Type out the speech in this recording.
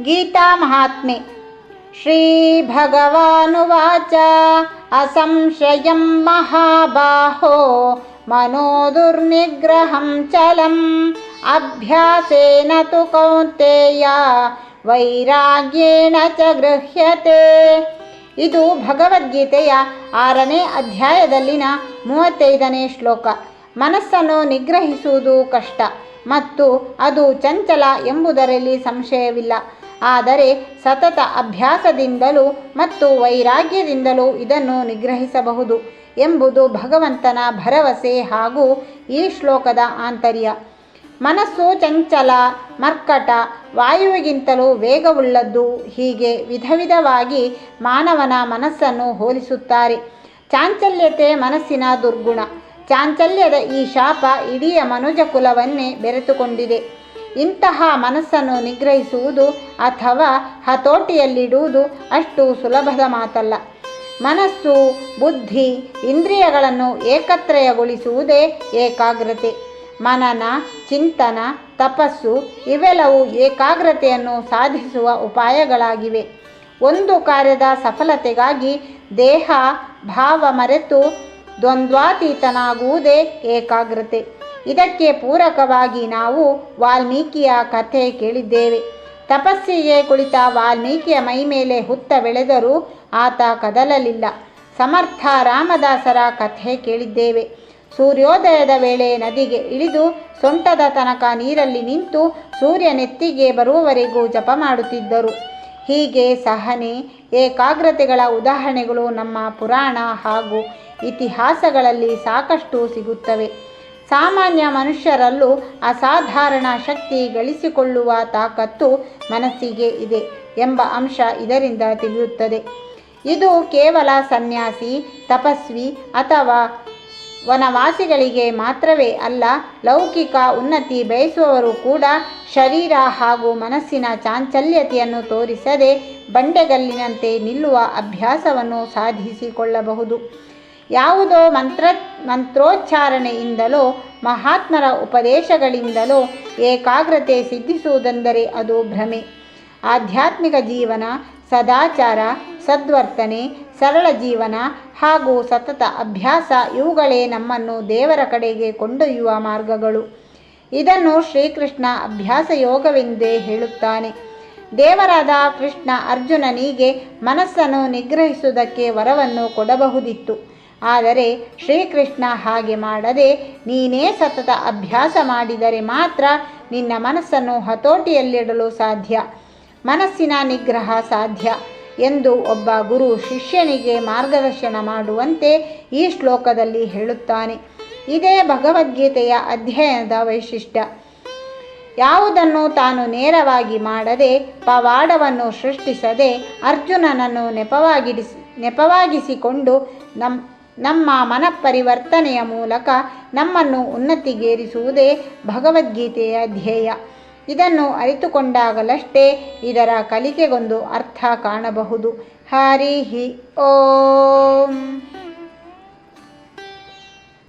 गीतामहात्म्ये श्रीभगवानुवाच असंशयं महाबाहो मनो दुर्निग्रहं चलम् अभ्यासेन तु कौन्तेय ವೈರಾಗ್ಯೇಣ ಚ ಗೃಹ್ಯತೆ ಇದು ಭಗವದ್ಗೀತೆಯ ಆರನೇ ಅಧ್ಯಾಯದಲ್ಲಿನ ಮೂವತ್ತೈದನೇ ಶ್ಲೋಕ ಮನಸ್ಸನ್ನು ನಿಗ್ರಹಿಸುವುದು ಕಷ್ಟ ಮತ್ತು ಅದು ಚಂಚಲ ಎಂಬುದರಲ್ಲಿ ಸಂಶಯವಿಲ್ಲ. ಆದರೆ ಸತತ ಅಭ್ಯಾಸದಿಂದಲೂ ಮತ್ತು ವೈರಾಗ್ಯದಿಂದಲೂ ಇದನ್ನು ನಿಗ್ರಹಿಸಬಹುದು ಎಂಬುದು ಭಗವಂತನ ಭರವಸೆ ಹಾಗೂ ಈ ಶ್ಲೋಕದ ಆಂತರ್ಯ. ಮನಸ್ಸು ಚಂಚಲ, ಮರ್ಕಟ, ವಾಯುವಿಗಿಂತಲೂ ವೇಗವುಳ್ಳದ್ದು ಹೀಗೆ ವಿಧ ವಿಧವಾಗಿ ಮಾನವನ ಮನಸ್ಸನ್ನು ಹೋಲಿಸುತ್ತಾರೆ. ಚಾಂಚಲ್ಯತೆ ಮನಸ್ಸಿನ ದುರ್ಗುಣ. ಚಾಂಚಲ್ಯದ ಈ ಶಾಪ ಇಡೀ ಮನುಜ ಕುಲವನ್ನೇ ಬೆರೆತುಕೊಂಡಿದೆ. ಇಂತಹ ಮನಸ್ಸನ್ನು ನಿಗ್ರಹಿಸುವುದು ಅಥವಾ ಹತೋಟಿಯಲ್ಲಿಡುವುದು ಅಷ್ಟು ಸುಲಭದ ಮಾತಲ್ಲ. ಮನಸ್ಸು, ಬುದ್ಧಿ, ಇಂದ್ರಿಯಗಳನ್ನು ಏಕತ್ರಯಗೊಳಿಸುವುದೇ ಏಕಾಗ್ರತೆ. ಮನನ, ಚಿಂತನ, ತಪಸ್ಸು ಇವೆಲ್ಲವೂ ಏಕಾಗ್ರತೆಯನ್ನು ಸಾಧಿಸುವ ಉಪಾಯಗಳಾಗಿವೆ. ಒಂದು ಕಾರ್ಯದ ಸಫಲತೆಗಾಗಿ ದೇಹ, ಭಾವ ಮರೆತು ದ್ವಂದ್ವಾತೀತನಾಗುವುದೇ ಏಕಾಗ್ರತೆ. ಇದಕ್ಕೆ ಪೂರಕವಾಗಿ ನಾವು ವಾಲ್ಮೀಕಿಯ ಕಥೆ ಕೇಳಿದ್ದೇವೆ. ತಪಸ್ಸಿಗೆ ಕುಳಿತ ವಾಲ್ಮೀಕಿಯ ಮೈಮೇಲೆ ಹುತ್ತ ಬೆಳೆದರೂ ಆತ ಕದಲಲಿಲ್ಲ. ಸಮರ್ಥ ರಾಮದಾಸರ ಕಥೆ ಕೇಳಿದ್ದೇವೆ. ಸೂರ್ಯೋದಯದ ವೇಳೆ ನದಿಗೆ ಇಳಿದು ಸೊಂಟದ ತನಕ ನೀರಲ್ಲಿ ನಿಂತು ಸೂರ್ಯನೆತ್ತಿಗೆ ಬರುವವರೆಗೂ ಜಪ ಮಾಡುತ್ತಿದ್ದರು. ಹೀಗೆ ಸಹನೆ, ಏಕಾಗ್ರತೆಗಳ ಉದಾಹರಣೆಗಳು ನಮ್ಮ ಪುರಾಣ ಹಾಗೂ ಇತಿಹಾಸಗಳಲ್ಲಿ ಸಾಕಷ್ಟು ಸಿಗುತ್ತವೆ. ಸಾಮಾನ್ಯ ಮನುಷ್ಯರಲ್ಲೂ ಅಸಾಧಾರಣ ಶಕ್ತಿ ಗಳಿಸಿಕೊಳ್ಳುವ ತಾಕತ್ತು ಮನಸ್ಸಿಗೆ ಇದೆ ಎಂಬ ಅಂಶ ಇದರಿಂದ ತಿಳಿಯುತ್ತದೆ. ಇದು ಕೇವಲ ಸನ್ಯಾಸಿ, ತಪಸ್ವಿ ಅಥವಾ ವನವಾಸಿಗಳಿಗೆ ಮಾತ್ರವೇ ಅಲ್ಲ, ಲೌಕಿಕ ಉನ್ನತಿ ಬಯಸುವವರು ಕೂಡ ಶರೀರ ಹಾಗೂ ಮನಸ್ಸಿನ ಚಾಂಚಲ್ಯತೆಯನ್ನು ತೋರಿಸದೆ ಬಂಡೆಗಲ್ಲಿನಂತೆ ನಿಲ್ಲುವ ಅಭ್ಯಾಸವನ್ನು ಸಾಧಿಸಿಕೊಳ್ಳಬಹುದು. ಯಾವುದೋ ಮಂತ್ರ, ಮಂತ್ರೋಚ್ಚಾರಣೆಯಿಂದಲೋ, ಮಹಾತ್ಮರ ಉಪದೇಶಗಳಿಂದಲೋ ಏಕಾಗ್ರತೆ ಸಿದ್ಧಿಸುವುದೆಂದರೆ ಅದು ಭ್ರಮೆ. ಆಧ್ಯಾತ್ಮಿಕ ಜೀವನ, ಸದಾಚಾರ, ಸದ್ವರ್ತನೆ, ಸರಳ ಜೀವನ ಹಾಗೂ ಸತತ ಅಭ್ಯಾಸ ಇವುಗಳೇ ನಮ್ಮನ್ನು ದೇವರ ಕಡೆಗೆ ಕೊಂಡೊಯ್ಯುವ ಮಾರ್ಗಗಳು. ಇದನ್ನು ಶ್ರೀಕೃಷ್ಣ ಅಭ್ಯಾಸ ಯೋಗವೆಂದೇ ಹೇಳುತ್ತಾನೆ. ದೇವರಾದ ಕೃಷ್ಣ ಅರ್ಜುನನಿಗೆ ಮನಸ್ಸನ್ನು ನಿಗ್ರಹಿಸುವುದಕ್ಕೆ ವರವನ್ನು ಕೊಡಬಹುದಿತ್ತು. ಆದರೆ ಶ್ರೀಕೃಷ್ಣ ಹಾಗೆ ಮಾಡದೆ ನೀನೇ ಸತತ ಅಭ್ಯಾಸ ಮಾಡಿದರೆ ಮಾತ್ರ ನಿನ್ನ ಮನಸ್ಸನ್ನು ಹತೋಟಿಯಲ್ಲಿಡಲು ಸಾಧ್ಯ, ಮನಸ್ಸಿನ ನಿಗ್ರಹ ಸಾಧ್ಯ ಎಂದು ಒಬ್ಬ ಗುರು ಶಿಷ್ಯನಿಗೆ ಮಾರ್ಗದರ್ಶನ ಮಾಡುವಂತೆ ಈ ಶ್ಲೋಕದಲ್ಲಿ ಹೇಳುತ್ತಾನೆ. ಇದೇ ಭಗವದ್ಗೀತೆಯ ಅಧ್ಯಯನದ ವೈಶಿಷ್ಟ್ಯ. ಯಾವುದನ್ನು ತಾನು ನೇರವಾಗಿ ಮಾಡದೆ ಪವಾಡವನ್ನು ಸೃಷ್ಟಿಸದೆ ಅರ್ಜುನನನ್ನು ನೆಪವಾಗಿಡಿಸಿ ನೆಪವಾಗಿಸಿಕೊಂಡು ನಮ್ ನಮ್ಮ ಮನಪರಿವರ್ತನೆಯ ಮೂಲಕ ನಮ್ಮನ್ನು ಉನ್ನತಿಗೇರಿಸುವುದೇ ಭಗವದ್ಗೀತೆಯ ಧ್ಯೇಯ. ಇದನ್ನು ಅರಿತುಕೊಂಡಾಗಲಷ್ಟೇ ಇದರ ಕಲಿಕೆಗೊಂದು ಅರ್ಥ ಕಾಣಬಹುದು. ಹರಿ ಓಂ.